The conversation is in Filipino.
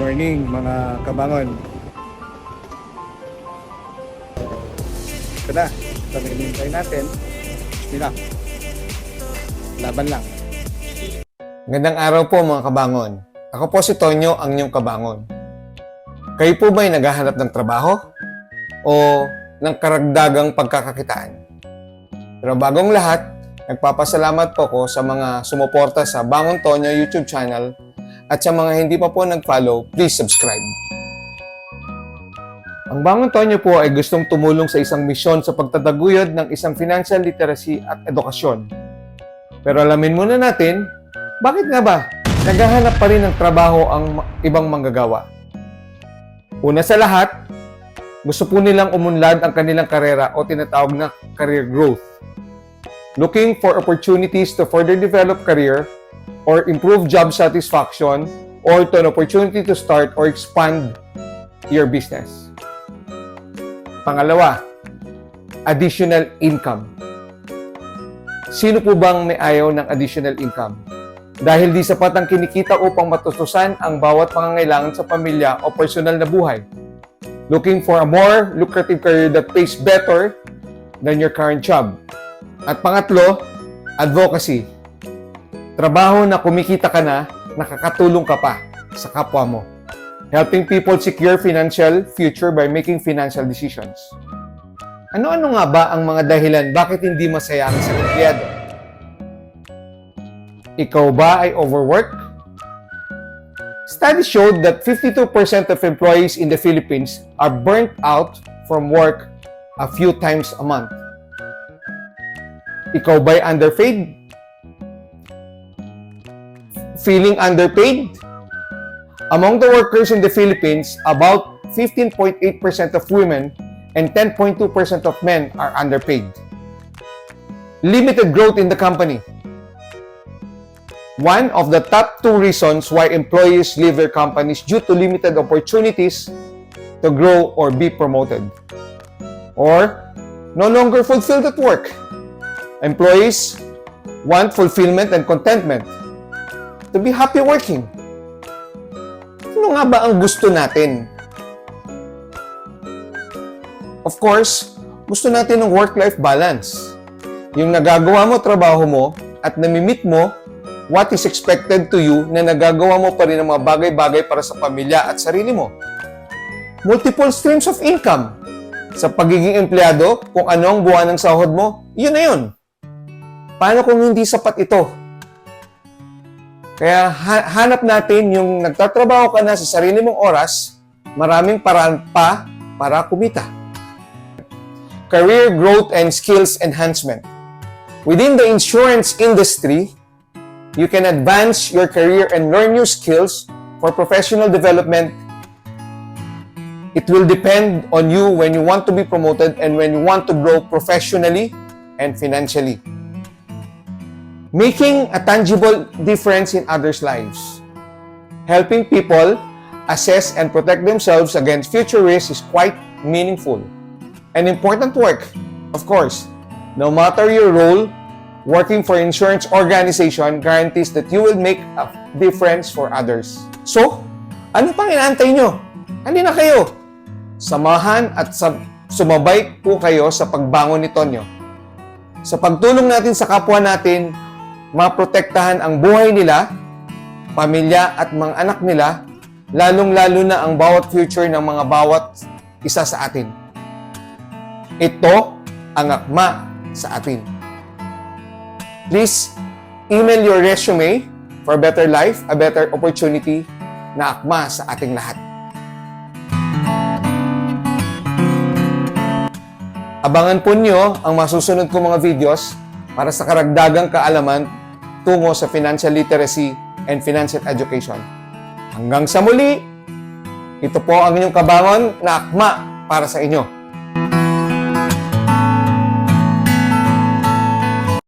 morning mga kabangon. Ito na, ito natin. Sila. Laban lang. Gandang araw po mga kabangon. Ako po si Tonyo, ang inyong kabangon. Kayo po ba'y naghahanap ng trabaho? O ng karagdagang pagkakakitaan? Pero bagong lahat, nagpapasalamat po ko sa mga sumuporta sa Bangon Tonyo YouTube channel at sa mga hindi pa po nag-follow, please subscribe. Ang Bangon Tonyo po ay gustong tumulong sa isang misyon sa pagtataguyod ng isang financial literacy at edukasyon. Pero alamin muna natin, bakit nga ba naghahanap pa rin ng trabaho ang ibang manggagawa? Una sa lahat, gusto po nilang umunlad ang kanilang karera o tinatawag na career growth. Looking for opportunities to further develop career or improve job satisfaction or to an opportunity to start or expand your business. Pangalawa, additional income. Sino po bang may ayaw ng additional income? Dahil di sapat ang kinikita upang matustusan ang bawat pangangailangan sa pamilya o personal na buhay. Looking for a more lucrative career that pays better than your current job. At pangatlo, advocacy. Trabaho na kumikita ka na, nakakatulong ka pa sa kapwa mo. Helping people secure financial future by making financial decisions. Ano-ano nga ba ang mga dahilan bakit hindi masaya ang isang empleyado? Ikaw ba ay overwork? Studies showed that 52% of employees in the Philippines are burnt out from work a few times a month. Ikaw ba'y underpaid? Feeling underpaid? Among the workers in the Philippines, about 15.8% of women and 10.2% of men are underpaid. Limited growth in the company. One of the top two reasons why employees leave their companies due to limited opportunities to grow or be promoted. Or no longer fulfilled at work. Employees want fulfillment and contentment. To be happy working. Ano nga ba ang gusto natin? Of course, gusto natin ng work-life balance. Yung nagagawa mo trabaho mo at namimit mo what is expected to you na nagagawa mo pa rin ang mga bagay-bagay para sa pamilya at sarili mo. Multiple streams of income. Sa pagiging empleyado, kung ano ang buwan ng sahod mo, yun na yun. Paano kung hindi sapat ito? Kaya ha- hanap natin yung nagtatrabaho ka na sa sarili mong oras, maraming paraan pa para kumita. Career growth and skills enhancement. Within the insurance industry, you can advance your career and learn new skills for professional development. It will depend on you when you want to be promoted and when you want to grow professionally and financially. Making a tangible difference in others' lives. Helping people assess and protect themselves against future risks is quite meaningful. An important work, of course. No matter your role, working for insurance organization guarantees that you will make a difference for others. So, ano pang inaantay nyo? Halina kayo. Samahan at sab- sumabay po kayo sa pagbangon ni Tonyo. Sa pagtulong natin sa kapwa natin, maprotektahan ang buhay nila, pamilya at mga anak nila, lalong-lalo na ang bawat future ng mga bawat isa sa atin. Ito ang akma sa atin. Please email your resume for a better life, a better opportunity na akma sa ating lahat. Abangan po nyo ang masusunod kong mga videos para sa karagdagang kaalaman tungo sa financial literacy and financial education. Hanggang sa muli, ito po ang inyong kabangon na akma para sa inyo.